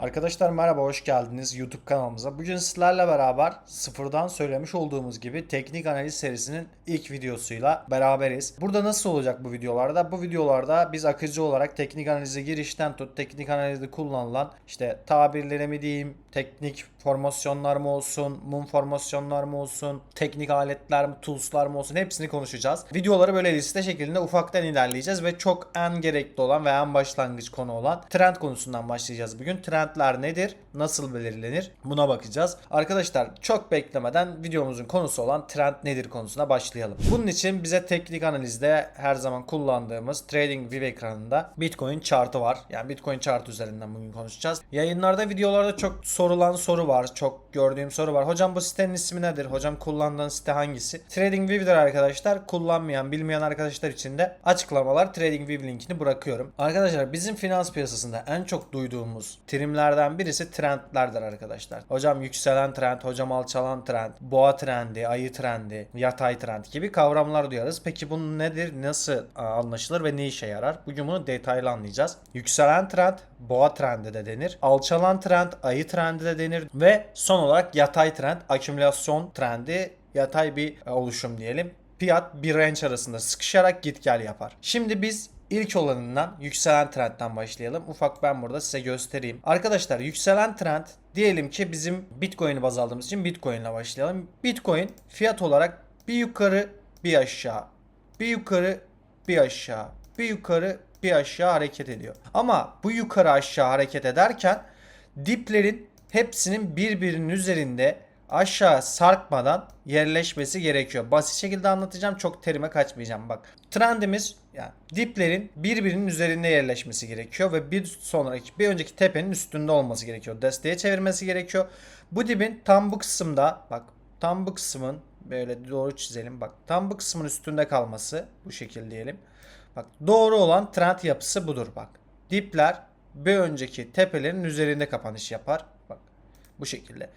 Arkadaşlar merhaba hoş geldiniz YouTube kanalımıza. Bugün sizlerle beraber sıfırdan söylemiş olduğumuz gibi teknik analiz serisinin ilk videosuyla beraberiz. Burada nasıl olacak bu videolarda? Bu videolarda biz akıcı olarak teknik analize girişten tut teknik analizde kullanılan işte tabirleri mi diyeyim, teknik formasyonlar mı olsun, mum formasyonlar mı olsun, teknik aletler mi, toolslar mı olsun hepsini konuşacağız. Videoları böyle liste şeklinde ufaktan ilerleyeceğiz ve çok en gerekli olan ve en başlangıç konu olan trend konusundan başlayacağız bugün. Trendler nedir? Nasıl belirlenir? Buna bakacağız. Arkadaşlar çok beklemeden videomuzun konusu olan trend nedir konusuna başlayalım. Bunun için bize teknik analizde her zaman kullandığımız TradingView ekranında Bitcoin chartı var. Yani Bitcoin chart üzerinden bugün konuşacağız. Yayınlarda, videolarda çok sorulan soru var. Çok gördüğüm soru var. Hocam bu sitenin ismi nedir? Hocam kullandığın site hangisi? TradingView'dir arkadaşlar. Kullanmayan, bilmeyen arkadaşlar için de açıklamalar TradingView linkini bırakıyorum. Arkadaşlar bizim finans piyasasında en çok duyduğumuz terimlerden birisi trendlerdir arkadaşlar. Hocam yükselen trend, hocam alçalan trend, boğa trendi, ayı trendi, yatay trend gibi kavramlar duyarız. Peki bu nedir? Nasıl anlaşılır ve ne işe yarar? Bugün bunu detaylı anlayacağız. Yükselen trend boğa trendi de denir. Alçalan trend ayı trendi de denir ve son olarak yatay trend akümülasyon trendi yatay bir e, oluşum diyelim. Fiyat bir range arasında sıkışarak git gel yapar. Şimdi biz ilk olanından yükselen trendten başlayalım. Ufak ben burada size göstereyim. Arkadaşlar yükselen trend diyelim ki bizim Bitcoin'i baz aldığımız için Bitcoin ile başlayalım. Bitcoin fiyat olarak bir yukarı bir aşağı bir yukarı bir aşağı bir yukarı bir aşağı hareket ediyor. Ama bu yukarı aşağı hareket ederken diplerin hepsinin birbirinin üzerinde aşağı sarkmadan yerleşmesi gerekiyor. Basit şekilde anlatacağım. Çok terime kaçmayacağım. Bak trendimiz yani diplerin birbirinin üzerinde yerleşmesi gerekiyor ve bir sonraki bir önceki tepenin üstünde olması gerekiyor. Desteğe çevirmesi gerekiyor. Bu dibin tam bu kısımda bak tam bu kısmın böyle doğru çizelim bak tam bu kısmın üstünde kalması bu şekilde diyelim. Bak doğru olan trend yapısı budur bak. Dipler bir önceki tepelerin üzerinde kapanış yapar. Bak bu şekilde.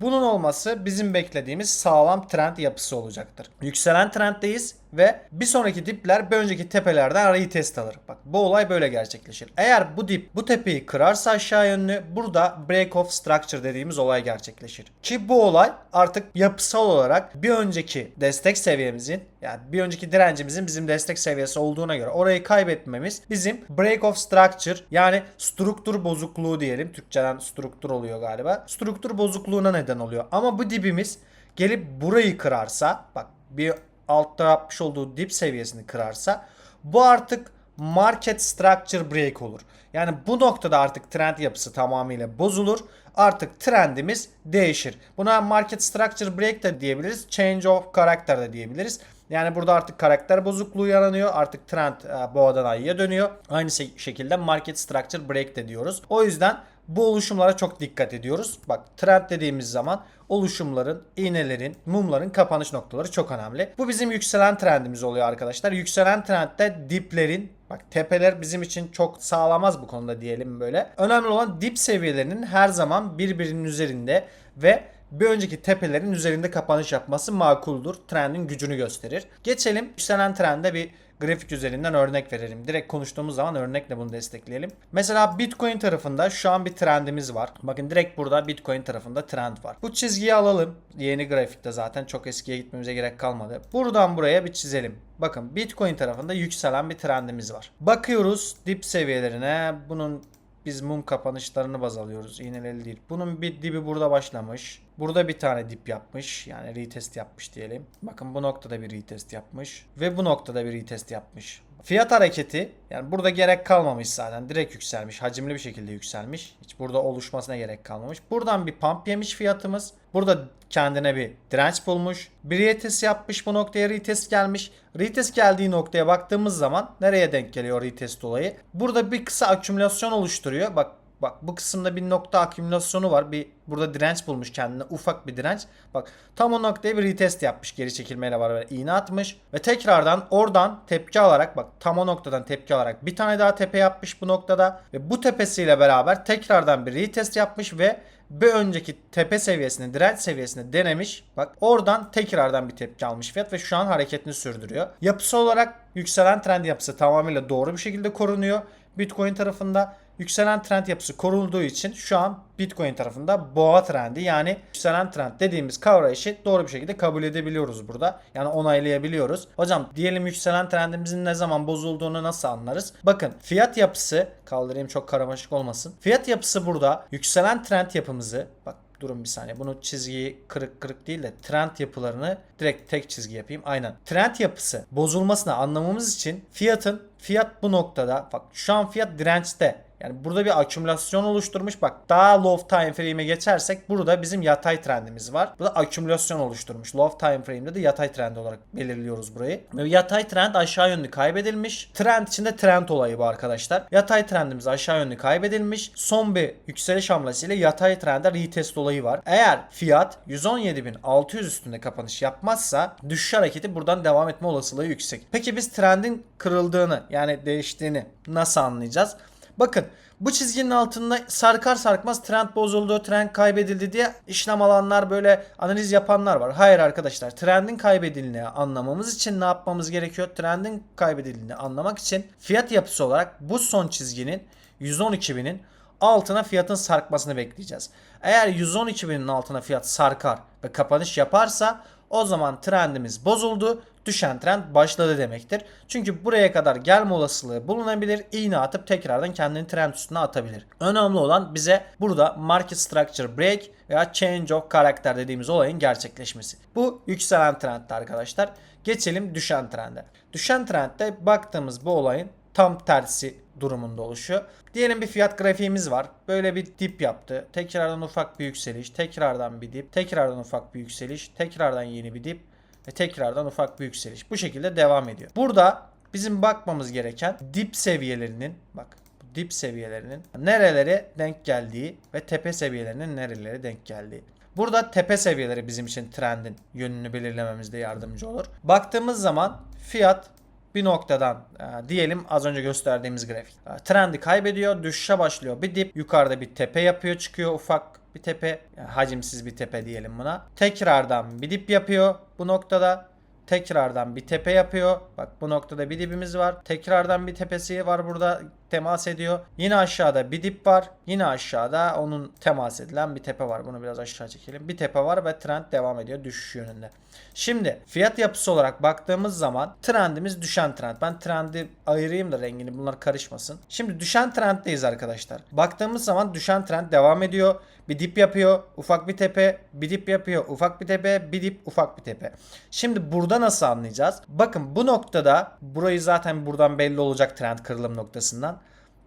Bunun olması bizim beklediğimiz sağlam trend yapısı olacaktır. Yükselen trenddeyiz ve bir sonraki dipler bir önceki tepelerden retest alır. Bak bu olay böyle gerçekleşir. Eğer bu dip bu tepeyi kırarsa aşağı yönlü burada break off structure dediğimiz olay gerçekleşir. Ki bu olay artık yapısal olarak bir önceki destek seviyemizin yani bir önceki direncimizin bizim destek seviyesi olduğuna göre orayı kaybetmemiz bizim break off structure yani struktur bozukluğu diyelim. Türkçeden struktur oluyor galiba. Struktur bozukluğuna neden oluyor. Ama bu dibimiz gelip burayı kırarsa bak bir altta yapmış olduğu dip seviyesini kırarsa bu artık market structure break olur. Yani bu noktada artık trend yapısı tamamıyla bozulur. Artık trendimiz değişir. Buna market structure break de diyebiliriz. Change of character de diyebiliriz. Yani burada artık karakter bozukluğu yaranıyor. Artık trend e, boğadan ayıya dönüyor. Aynı şekilde market structure break de diyoruz. O yüzden bu oluşumlara çok dikkat ediyoruz. Bak trend dediğimiz zaman oluşumların, iğnelerin, mumların kapanış noktaları çok önemli. Bu bizim yükselen trendimiz oluyor arkadaşlar. Yükselen trendde diplerin Bak tepeler bizim için çok sağlamaz bu konuda diyelim böyle. Önemli olan dip seviyelerinin her zaman birbirinin üzerinde ve bir önceki tepelerin üzerinde kapanış yapması makuldür. Trendin gücünü gösterir. Geçelim yükselen trende bir grafik üzerinden örnek verelim. Direkt konuştuğumuz zaman örnekle bunu destekleyelim. Mesela Bitcoin tarafında şu an bir trendimiz var. Bakın direkt burada Bitcoin tarafında trend var. Bu çizgiyi alalım. Yeni grafikte zaten çok eskiye gitmemize gerek kalmadı. Buradan buraya bir çizelim. Bakın Bitcoin tarafında yükselen bir trendimiz var. Bakıyoruz dip seviyelerine. Bunun biz mum kapanışlarını baz alıyoruz. İğneleri değil. Bunun bir dibi burada başlamış. Burada bir tane dip yapmış. Yani retest yapmış diyelim. Bakın bu noktada bir retest yapmış. Ve bu noktada bir retest yapmış. Fiyat hareketi yani burada gerek kalmamış zaten. Direkt yükselmiş. Hacimli bir şekilde yükselmiş. Hiç burada oluşmasına gerek kalmamış. Buradan bir pump yemiş fiyatımız. Burada kendine bir direnç bulmuş. Bir retest yapmış bu noktaya retest gelmiş. Retest geldiği noktaya baktığımız zaman nereye denk geliyor retest olayı? Burada bir kısa akümülasyon oluşturuyor. Bak Bak bu kısımda bir nokta akümülasyonu var. Bir burada direnç bulmuş kendine ufak bir direnç. Bak tam o noktaya bir retest yapmış geri çekilmeyle beraber iğne atmış ve tekrardan oradan tepki alarak bak tam o noktadan tepki alarak bir tane daha tepe yapmış bu noktada ve bu tepesiyle beraber tekrardan bir retest yapmış ve bir önceki tepe seviyesini, direnç seviyesini denemiş. Bak oradan tekrardan bir tepki almış fiyat ve şu an hareketini sürdürüyor. Yapısı olarak yükselen trend yapısı tamamıyla doğru bir şekilde korunuyor. Bitcoin tarafında yükselen trend yapısı korunduğu için şu an Bitcoin tarafında boğa trendi yani yükselen trend dediğimiz kavrayışı doğru bir şekilde kabul edebiliyoruz burada. Yani onaylayabiliyoruz. Hocam diyelim yükselen trendimizin ne zaman bozulduğunu nasıl anlarız? Bakın fiyat yapısı kaldırayım çok karmaşık olmasın. Fiyat yapısı burada yükselen trend yapımızı bak Durun bir saniye. Bunu çizgiyi kırık kırık değil de trend yapılarını direkt tek çizgi yapayım. Aynen. Trend yapısı bozulmasını anlamamız için fiyatın fiyat bu noktada bak şu an fiyat dirençte. Yani burada bir akümülasyon oluşturmuş. Bak daha low time frame'e geçersek burada bizim yatay trendimiz var. Burada akümülasyon oluşturmuş. Low time frame'de de yatay trend olarak belirliyoruz burayı. Ve yatay trend aşağı yönlü kaybedilmiş. Trend içinde trend olayı bu arkadaşlar. Yatay trendimiz aşağı yönlü kaybedilmiş. Son bir yükseliş hamlesiyle yatay trende retest olayı var. Eğer fiyat 117.600 üstünde kapanış yapmazsa düşüş hareketi buradan devam etme olasılığı yüksek. Peki biz trendin kırıldığını yani değiştiğini nasıl anlayacağız? Bakın bu çizginin altında sarkar sarkmaz trend bozuldu, trend kaybedildi diye işlem alanlar böyle analiz yapanlar var. Hayır arkadaşlar trendin kaybedildiğini anlamamız için ne yapmamız gerekiyor? Trendin kaybedildiğini anlamak için fiyat yapısı olarak bu son çizginin 112.000'in altına fiyatın sarkmasını bekleyeceğiz. Eğer 112.000'in altına fiyat sarkar ve kapanış yaparsa o zaman trendimiz bozuldu. Düşen trend başladı demektir. Çünkü buraya kadar gelme olasılığı bulunabilir. İğne atıp tekrardan kendini trend üstüne atabilir. Önemli olan bize burada market structure break veya change of character dediğimiz olayın gerçekleşmesi. Bu yükselen trendde arkadaşlar. Geçelim düşen trende. Düşen trendde baktığımız bu olayın tam tersi durumunda oluşuyor. Diyelim bir fiyat grafiğimiz var. Böyle bir dip yaptı. Tekrardan ufak bir yükseliş. Tekrardan bir dip. Tekrardan ufak bir yükseliş. Tekrardan yeni bir dip. Ve tekrardan ufak bir yükseliş. Bu şekilde devam ediyor. Burada bizim bakmamız gereken dip seviyelerinin bak dip seviyelerinin nerelere denk geldiği ve tepe seviyelerinin nerelere denk geldiği. Burada tepe seviyeleri bizim için trendin yönünü belirlememizde yardımcı olur. Baktığımız zaman fiyat bir noktadan e, diyelim az önce gösterdiğimiz grafik. E, trendi kaybediyor, düşüşe başlıyor. Bir dip yukarıda bir tepe yapıyor, çıkıyor ufak bir tepe, hacimsiz bir tepe diyelim buna. Tekrardan bir dip yapıyor bu noktada. Tekrardan bir tepe yapıyor. Bak bu noktada bir dibimiz var. Tekrardan bir tepesi var burada temas ediyor. Yine aşağıda bir dip var. Yine aşağıda onun temas edilen bir tepe var. Bunu biraz aşağı çekelim. Bir tepe var ve trend devam ediyor düşüş yönünde. Şimdi fiyat yapısı olarak baktığımız zaman trendimiz düşen trend. Ben trendi ayırayım da rengini bunlar karışmasın. Şimdi düşen trenddeyiz arkadaşlar. Baktığımız zaman düşen trend devam ediyor. Bir dip yapıyor, ufak bir tepe, bir dip yapıyor, ufak bir tepe, bir dip, ufak bir tepe. Şimdi burada nasıl anlayacağız? Bakın bu noktada burayı zaten buradan belli olacak trend kırılım noktasından.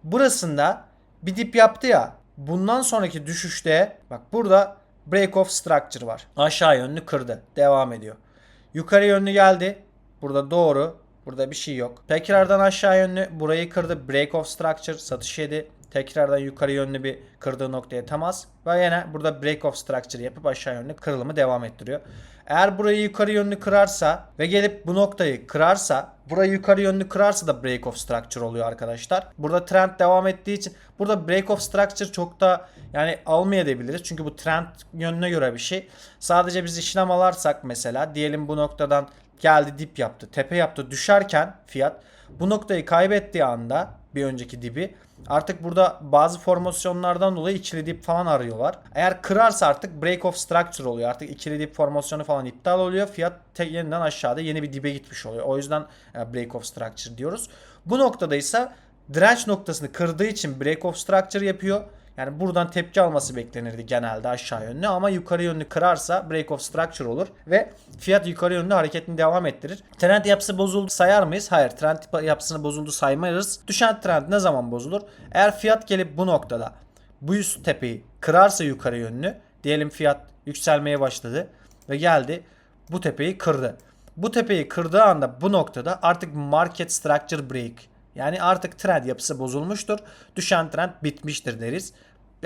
Burasında bir dip yaptı ya. Bundan sonraki düşüşte bak burada break off structure var. Aşağı yönlü kırdı. Devam ediyor. Yukarı yönlü geldi. Burada doğru. Burada bir şey yok. Tekrardan aşağı yönlü burayı kırdı. Break off structure satış yedi. Tekrardan yukarı yönlü bir kırdığı noktaya temas. Ve yine burada break off structure yapıp aşağı yönlü kırılımı devam ettiriyor. Eğer burayı yukarı yönlü kırarsa ve gelip bu noktayı kırarsa burayı yukarı yönlü kırarsa da break off structure oluyor arkadaşlar. Burada trend devam ettiği için burada break off structure çok da yani almayabiliriz. Çünkü bu trend yönüne göre bir şey. Sadece biz işlem alarsak mesela diyelim bu noktadan geldi dip yaptı, tepe yaptı düşerken fiyat bu noktayı kaybettiği anda bir önceki dibi Artık burada bazı formasyonlardan dolayı ikili dip falan arıyorlar. Eğer kırarsa artık break of structure oluyor. Artık ikili dip formasyonu falan iptal oluyor. Fiyat tek yeniden aşağıda yeni bir dibe gitmiş oluyor. O yüzden e, break of structure diyoruz. Bu noktada ise direnç noktasını kırdığı için break of structure yapıyor. Yani buradan tepki alması beklenirdi genelde aşağı yönlü ama yukarı yönlü kırarsa break of structure olur ve fiyat yukarı yönlü hareketini devam ettirir. Trend yapısı bozuldu sayar mıyız? Hayır. Trend yapısını bozuldu saymayız. Düşen trend ne zaman bozulur? Eğer fiyat gelip bu noktada bu üst tepeyi kırarsa yukarı yönlü diyelim fiyat yükselmeye başladı ve geldi bu tepeyi kırdı. Bu tepeyi kırdığı anda bu noktada artık market structure break yani artık trend yapısı bozulmuştur. Düşen trend bitmiştir deriz.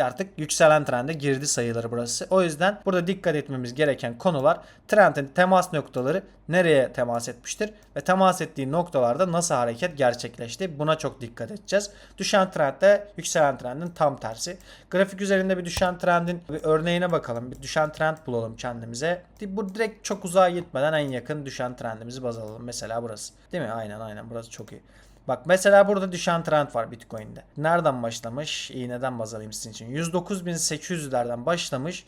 Artık yükselen trende girdi sayıları burası. O yüzden burada dikkat etmemiz gereken konular trendin temas noktaları nereye temas etmiştir ve temas ettiği noktalarda nasıl hareket gerçekleşti. Buna çok dikkat edeceğiz. Düşen trendde yükselen trendin tam tersi. Grafik üzerinde bir düşen trendin bir örneğine bakalım. Bir düşen trend bulalım kendimize. Bu direkt çok uzağa gitmeden en yakın düşen trendimizi baz alalım. Mesela burası. Değil mi? Aynen aynen burası çok iyi. Bak mesela burada düşen trend var Bitcoin'de. Nereden başlamış? İğneden baz alayım sizin için. 109.800'lerden başlamış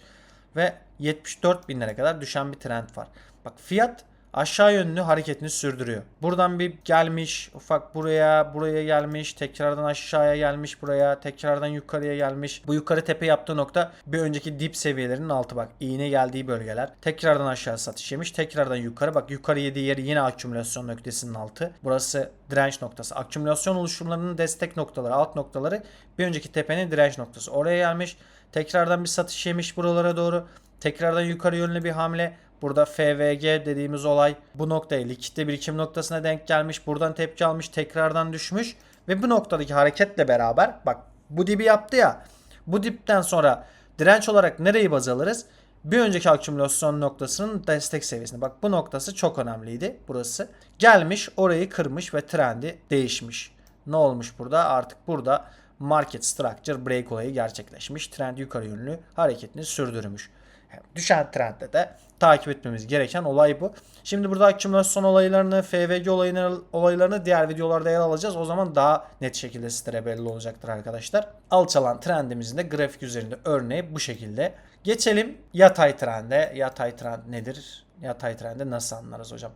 ve 74.000'lere kadar düşen bir trend var. Bak fiyat aşağı yönlü hareketini sürdürüyor. Buradan bir gelmiş, ufak buraya, buraya gelmiş, tekrardan aşağıya gelmiş buraya, tekrardan yukarıya gelmiş. Bu yukarı tepe yaptığı nokta bir önceki dip seviyelerinin altı bak. iğne geldiği bölgeler. Tekrardan aşağı satış yemiş, tekrardan yukarı. Bak yukarı yediği yeri yine akümülasyon noktasının altı. Burası direnç noktası. Akümülasyon oluşumlarının destek noktaları, alt noktaları bir önceki tepenin direnç noktası. Oraya gelmiş. Tekrardan bir satış yemiş buralara doğru. Tekrardan yukarı yönlü bir hamle. Burada FVG dediğimiz olay bu noktaya likitte birikim noktasına denk gelmiş. Buradan tepki almış tekrardan düşmüş. Ve bu noktadaki hareketle beraber bak bu dibi yaptı ya. Bu dipten sonra direnç olarak nereyi baz alırız? Bir önceki akümülasyon noktasının destek seviyesinde. Bak bu noktası çok önemliydi burası. Gelmiş orayı kırmış ve trendi değişmiş. Ne olmuş burada? Artık burada market structure break olayı gerçekleşmiş. Trend yukarı yönlü hareketini sürdürmüş. Düşen trendde de takip etmemiz gereken olay bu. Şimdi burada akümülasyon olaylarını, FVG olaylarını, olaylarını diğer videolarda yer alacağız. O zaman daha net şekilde sizlere belli olacaktır arkadaşlar. Alçalan trendimizin de grafik üzerinde örneği bu şekilde. Geçelim yatay trende. Yatay trend nedir? Yatay trende nasıl anlarız hocam?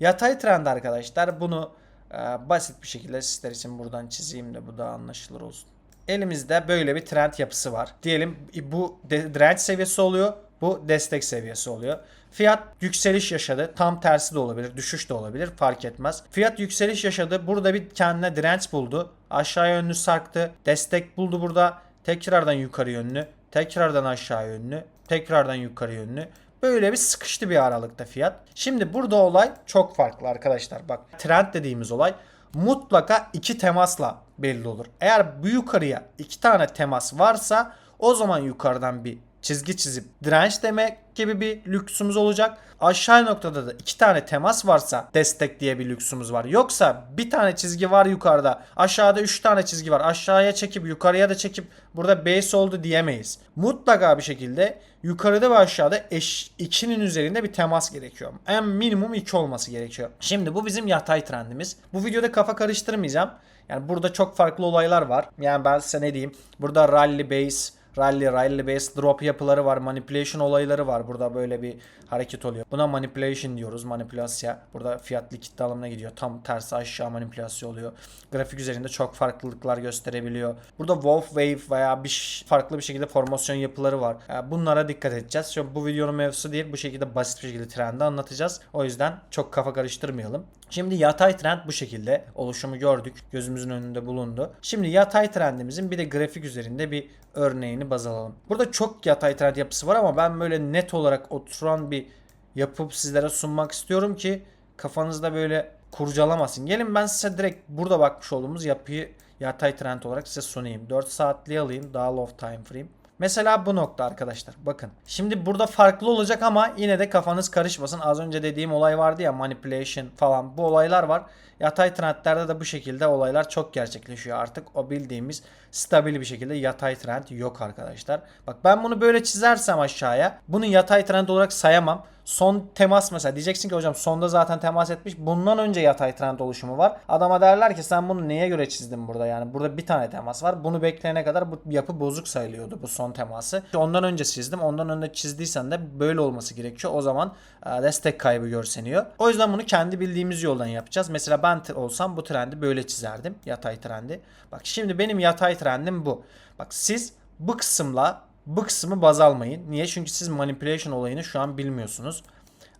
Yatay trend arkadaşlar bunu e, basit bir şekilde sizler için buradan çizeyim de bu da anlaşılır olsun. Elimizde böyle bir trend yapısı var. Diyelim bu direnç seviyesi oluyor. Bu destek seviyesi oluyor. Fiyat yükseliş yaşadı. Tam tersi de olabilir. Düşüş de olabilir. Fark etmez. Fiyat yükseliş yaşadı. Burada bir kendine direnç buldu. Aşağı yönlü sarktı. Destek buldu burada. Tekrardan yukarı yönlü. Tekrardan aşağı yönlü. Tekrardan yukarı yönlü. Böyle bir sıkıştı bir aralıkta fiyat. Şimdi burada olay çok farklı arkadaşlar. Bak trend dediğimiz olay mutlaka iki temasla belli olur. Eğer bu yukarıya iki tane temas varsa o zaman yukarıdan bir çizgi çizip direnç demek gibi bir lüksümüz olacak. Aşağı noktada da iki tane temas varsa destek diye bir lüksümüz var. Yoksa bir tane çizgi var yukarıda. Aşağıda üç tane çizgi var. Aşağıya çekip yukarıya da çekip burada base oldu diyemeyiz. Mutlaka bir şekilde yukarıda ve aşağıda eş, ikinin üzerinde bir temas gerekiyor. En minimum iki olması gerekiyor. Şimdi bu bizim yatay trendimiz. Bu videoda kafa karıştırmayacağım. Yani burada çok farklı olaylar var. Yani ben size ne diyeyim. Burada rally base, rally, rally base drop yapıları var. Manipulation olayları var. Burada böyle bir hareket oluyor. Buna manipulation diyoruz. Manipülasya. Burada fiyat likit alımına gidiyor. Tam tersi aşağı manipülasyon oluyor. Grafik üzerinde çok farklılıklar gösterebiliyor. Burada wolf wave veya bir farklı bir şekilde formasyon yapıları var. Yani bunlara dikkat edeceğiz. Çünkü bu videonun mevzusu değil. Bu şekilde basit bir şekilde trendi anlatacağız. O yüzden çok kafa karıştırmayalım. Şimdi yatay trend bu şekilde oluşumu gördük. Gözümüzün önünde bulundu. Şimdi yatay trendimizin bir de grafik üzerinde bir örneğini baz alalım. Burada çok yatay trend yapısı var ama ben böyle net olarak oturan bir yapıp sizlere sunmak istiyorum ki kafanızda böyle kurcalamasın. Gelin ben size direkt burada bakmış olduğumuz yapıyı yatay trend olarak size sunayım. 4 saatliği alayım daha low time frame. Mesela bu nokta arkadaşlar. Bakın. Şimdi burada farklı olacak ama yine de kafanız karışmasın. Az önce dediğim olay vardı ya manipulation falan. Bu olaylar var. Yatay trendlerde de bu şekilde olaylar çok gerçekleşiyor artık. O bildiğimiz stabil bir şekilde yatay trend yok arkadaşlar. Bak ben bunu böyle çizersem aşağıya bunu yatay trend olarak sayamam. Son temas mesela diyeceksin ki hocam sonda zaten temas etmiş. Bundan önce yatay trend oluşumu var. Adama derler ki sen bunu neye göre çizdin burada? Yani burada bir tane temas var. Bunu bekleyene kadar bu yapı bozuk sayılıyordu bu son teması. Ondan önce çizdim. Ondan önce çizdiysen de böyle olması gerekiyor. O zaman e, destek kaybı görseniyor. O yüzden bunu kendi bildiğimiz yoldan yapacağız. Mesela ben t- olsam bu trendi böyle çizerdim. Yatay trendi. Bak şimdi benim yatay trendim bu. Bak siz bu kısımla bu kısmı baz almayın. Niye? Çünkü siz manipulation olayını şu an bilmiyorsunuz.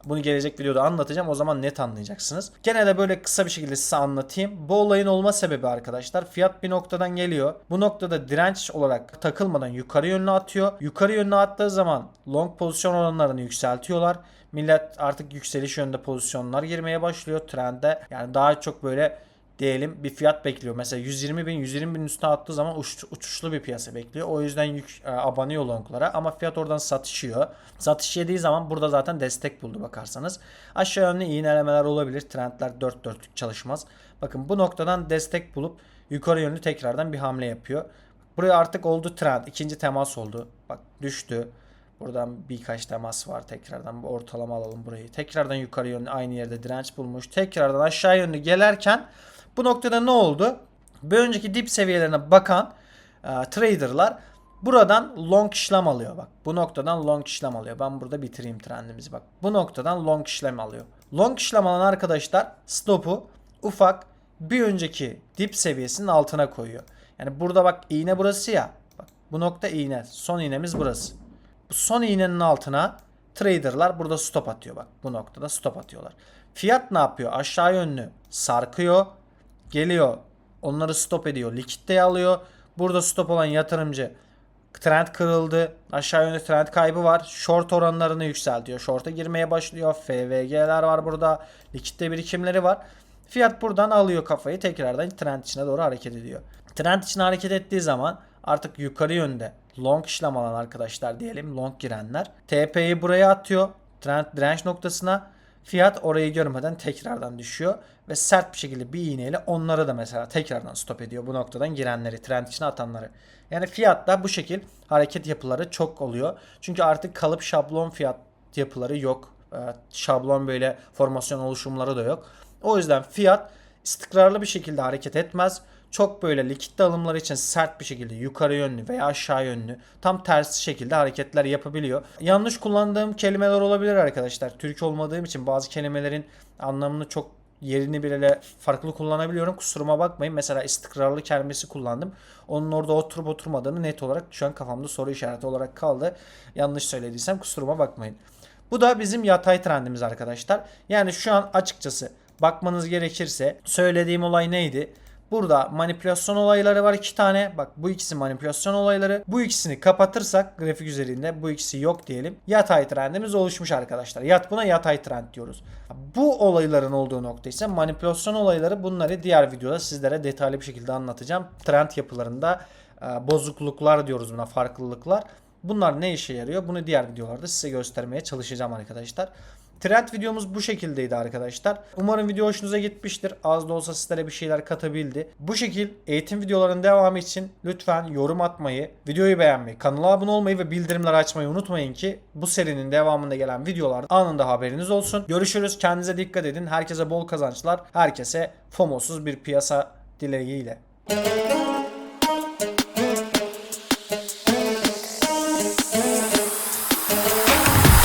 Bunu gelecek videoda anlatacağım. O zaman net anlayacaksınız. Gene de böyle kısa bir şekilde size anlatayım. Bu olayın olma sebebi arkadaşlar fiyat bir noktadan geliyor. Bu noktada direnç olarak takılmadan yukarı yönlü atıyor. Yukarı yönlü attığı zaman long pozisyon oranlarını yükseltiyorlar. Millet artık yükseliş yönünde pozisyonlar girmeye başlıyor trende. Yani daha çok böyle diyelim bir fiyat bekliyor. Mesela 120 bin 120 bin üstüne attığı zaman uç- uçuşlu bir piyasa bekliyor. O yüzden yük, e, abanıyor longlara ama fiyat oradan satışıyor. Satış yediği zaman burada zaten destek buldu bakarsanız. Aşağı yönlü iğnelemeler olabilir. Trendler dört dörtlük çalışmaz. Bakın bu noktadan destek bulup yukarı yönlü tekrardan bir hamle yapıyor. Buraya artık oldu trend. ikinci temas oldu. Bak düştü. Buradan birkaç temas var tekrardan. Bir ortalama alalım burayı. Tekrardan yukarı yönlü aynı yerde direnç bulmuş. Tekrardan aşağı yönlü gelerken Bu noktada ne oldu? Bir önceki dip seviyelerine bakan e, traderlar buradan long işlem alıyor bak. Bu noktadan long işlem alıyor. Ben burada bitireyim trendimizi bak. Bu noktadan long işlem alıyor. Long işlem alan arkadaşlar stopu ufak bir önceki dip seviyesinin altına koyuyor. Yani burada bak iğne burası ya. Bak bu nokta iğne. Son iğnemiz burası. Bu son iğnenin altına traderlar burada stop atıyor bak. Bu noktada stop atıyorlar. Fiyat ne yapıyor? Aşağı yönlü sarkıyor. Geliyor. Onları stop ediyor. Likitte alıyor. Burada stop olan yatırımcı trend kırıldı. Aşağı yönlü trend kaybı var. Short oranlarını yükseltiyor. Short'a girmeye başlıyor. FVG'ler var burada. Likitte birikimleri var. Fiyat buradan alıyor kafayı. Tekrardan trend içine doğru hareket ediyor. Trend içine hareket ettiği zaman artık yukarı yönde long işlem alan arkadaşlar diyelim. Long girenler. TP'yi buraya atıyor. Trend direnç noktasına. Fiyat orayı görmeden tekrardan düşüyor. Ve sert bir şekilde bir iğneyle onları da mesela tekrardan stop ediyor. Bu noktadan girenleri, trend içine atanları. Yani fiyatta bu şekil hareket yapıları çok oluyor. Çünkü artık kalıp şablon fiyat yapıları yok. Ee, Şablon böyle formasyon oluşumları da yok. O yüzden fiyat istikrarlı bir şekilde hareket etmez. Çok böyle likit alımları için sert bir şekilde yukarı yönlü veya aşağı yönlü tam tersi şekilde hareketler yapabiliyor. Yanlış kullandığım kelimeler olabilir arkadaşlar. Türk olmadığım için bazı kelimelerin anlamını çok yerini bile farklı kullanabiliyorum. Kusuruma bakmayın. Mesela istikrarlı kelimesi kullandım. Onun orada oturup oturmadığını net olarak şu an kafamda soru işareti olarak kaldı. Yanlış söylediysem kusuruma bakmayın. Bu da bizim yatay trendimiz arkadaşlar. Yani şu an açıkçası bakmanız gerekirse söylediğim olay neydi? Burada manipülasyon olayları var iki tane. Bak bu ikisi manipülasyon olayları. Bu ikisini kapatırsak grafik üzerinde bu ikisi yok diyelim. Yatay trendimiz oluşmuş arkadaşlar. Yat buna yatay trend diyoruz. Bu olayların olduğu nokta ise manipülasyon olayları. Bunları diğer videoda sizlere detaylı bir şekilde anlatacağım. Trend yapılarında e, bozukluklar diyoruz buna farklılıklar. Bunlar ne işe yarıyor? Bunu diğer videolarda size göstermeye çalışacağım arkadaşlar. Trend videomuz bu şekildeydi arkadaşlar. Umarım video hoşunuza gitmiştir. Az da olsa sizlere bir şeyler katabildi. Bu şekil eğitim videolarının devamı için lütfen yorum atmayı, videoyu beğenmeyi, kanala abone olmayı ve bildirimleri açmayı unutmayın ki bu serinin devamında gelen videolar anında haberiniz olsun. Görüşürüz. Kendinize dikkat edin. Herkese bol kazançlar. Herkese FOMO'suz bir piyasa dileğiyle.